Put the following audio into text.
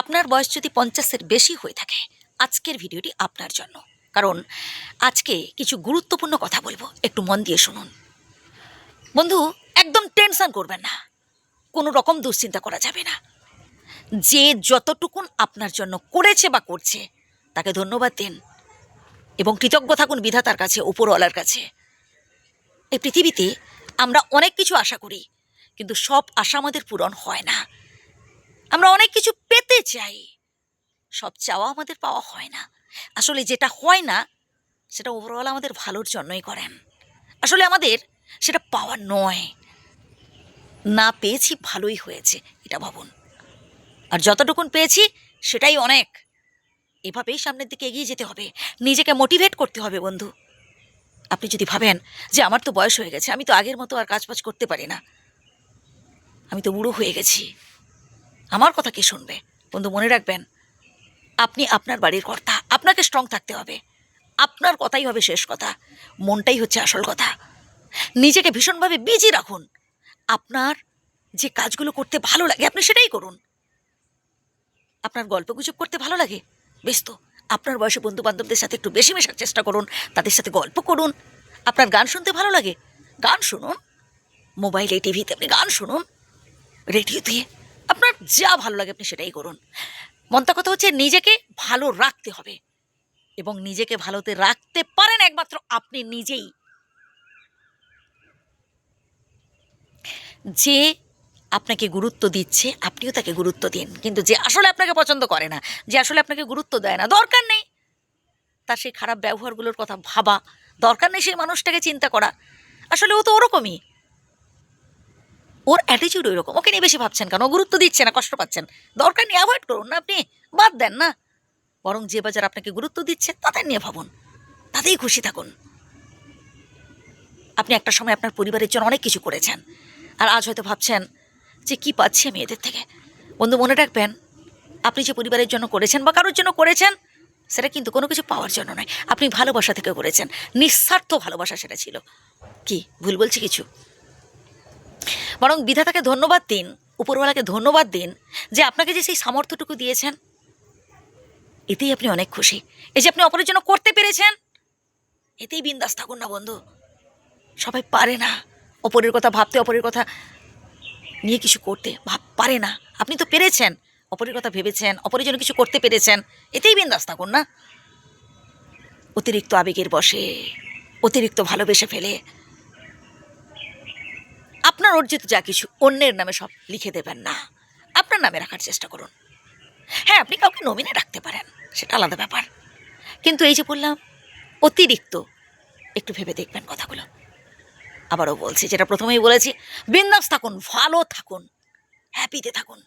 আপনার বয়স যদি পঞ্চাশের বেশি হয়ে থাকে, আজকের ভিডিওটি আপনার জন্য। কারণ আজকে কিছু গুরুত্বপূর্ণ কথা বলব, একটু মন দিয়ে শুনুন। বন্ধু, একদম টেনশন করবেন না। কোনো রকম দুশ্চিন্তা করা যাবে না। যে যতটুকুন আপনার জন্য করেছে বা করছে, তাকে ধন্যবাদ দিন। এবং কৃতজ্ঞ থাকুন বিধাতার কাছে, উপরওয়ালার কাছে। এই পৃথিবীতে আমরা অনেক কিছু আশা করি, কিন্তু সব আশা আমাদের পূরণ হয় না। আমরা অনেক কিছু পেতে চাই। সব চাওয়া আমাদের পাওয়া হয় না। আসলে যেটা হয় না, সেটা ওভারঅল আমাদের ভালোর জন্যই করেন। আসলে আমাদের সেটা পাওয়া নয়। না পেয়েছি, ভালোই হয়েছে, এটা ভাবুন। আর যতটুকুন পেয়েছি, সেটাই অনেক। এভাবেই সামনের দিকে এগিয়ে যেতে হবে। নিজেকে মোটিভেট করতে হবে, বন্ধু। আপনি যদি ভাবেন যে আমার তো বয়স হয়ে গেছে, আমি তো আগের মতো আর কাজবাজ করতে পারি না। আমি তো বুড়ো হয়ে গেছি। আমার কথা কে শুনবে? বন্ধু, মনে রাখবেন, আপনি আপনার বাড়ির কর্তা, আপনাকে স্ট্রং থাকতে হবে। আপনার কথাই হবে শেষ কথা, মনটাই হচ্ছে আসল কথা। নিজেকে ভীষণভাবে বিজি রাখুন। আপনার যে কাজগুলো করতে ভালো লাগে, আপনি সেটাই করুন। আপনার গল্প গুজব করতে ভালো লাগে, বেশ তো। আপনার বয়সে বন্ধু বান্ধবদের সাথে একটু বেশি মেশার চেষ্টা করুন, তাদের সাথে গল্প করুন, আপনার গান শুনতে ভালো লাগে। গান শুনুন, মোবাইলে টিভিতে আপনি গান শুনুন, রেডিওতে আপনার যা ভালো লাগে আপনি সেটাই করুন। মন্তা কথা হচ্ছে নিজেকে ভালো রাখতে হবে এবং নিজেকে ভালোতে রাখতে পারেন একমাত্র আপনি নিজেই। যে আপনাকে গুরুত্ব দিচ্ছে, আপনিও তাকে গুরুত্ব দিন। কিন্তু যে আসলে আপনাকে পছন্দ করে না, যে আসলে আপনাকে গুরুত্ব দেয় না, দরকার নেই। তার সেই খারাপ ব্যবহারগুলোর কথা ভাবা, দরকার নেই সেই মানুষটাকে চিন্তা করা। আসলে ও তো ওরকমই। ওর অ্যাটিচিউড ওই রকম ওকে নিয়ে বেশি ভাবছেন কেন? গুরুত্ব দিচ্ছে না, কষ্ট পাচ্ছেন। দরকার নেই অ্যাভয়েড করুন না আপনি। বাদ দেন না। বরং যে বাজার আপনাকে গুরুত্ব দিচ্ছে, তাদের নিয়ে ভাবুন। তাতেই খুশি থাকুন। আপনি একটা সময় আপনার পরিবারের জন্য অনেক কিছু করেছেন। আর আজ হয়তো ভাবছেন যে কি পাচ্ছি আমি এদের থেকে। বন্ধু, মনে রাখবেন, আপনি যে পরিবারের জন্য করেছেন বা কারোর জন্য করেছেন, সেটা কিন্তু কোনো কিছু পাওয়ার জন্য নয়। আপনি ভালোবাসা থেকে করেছেন। নিঃস্বার্থ ভালোবাসা সেটা ছিল। কি, ভুল বলছি কিছু? বরং বিধাতাকে ধন্যবাদ দিন, উপরওয়ালাকে ধন্যবাদ দিন যে আপনাকে যে সেই সামর্থ্যটুকু দিয়েছেন। এতেই আপনি অনেক খুশি। এই যে আপনি অপরের জন্য করতে পেরেছেন, এতেই বিন্দাস থাকুন না বন্ধু। সবাই পারে না অপরের কথা ভাবতে, অপরের কথা নিয়ে কিছু করতে। ভাব, পারে না। আপনি তো পেরেছেন, অপরের কথা ভেবেছেন, অপরের জন্য কিছু করতে পেরেছেন, এতেই বিন্দাস থাকুন না। অতিরিক্ত আবেগের বসে, অতিরিক্ত ভালোবেসে ফেলে আপনার অর্জিত যা কিছু, অন্যের নামে সব লিখে দেবেন না। আপনার নামে রাখার চেষ্টা করুন। হ্যাঁ আপনি কাউকে নমিনে রাখতে পারেন, সেটা আলাদা ব্যাপার। কিন্তু এই যে বললাম, অতিরিক্ত একটু ভেবে দেখবেন কথাগুলো। আবারও বলছি, যেটা প্রথমেই বলেছি, বিন্দাস থাকুন, ভালো থাকুন হ্যাপিতে থাকুন।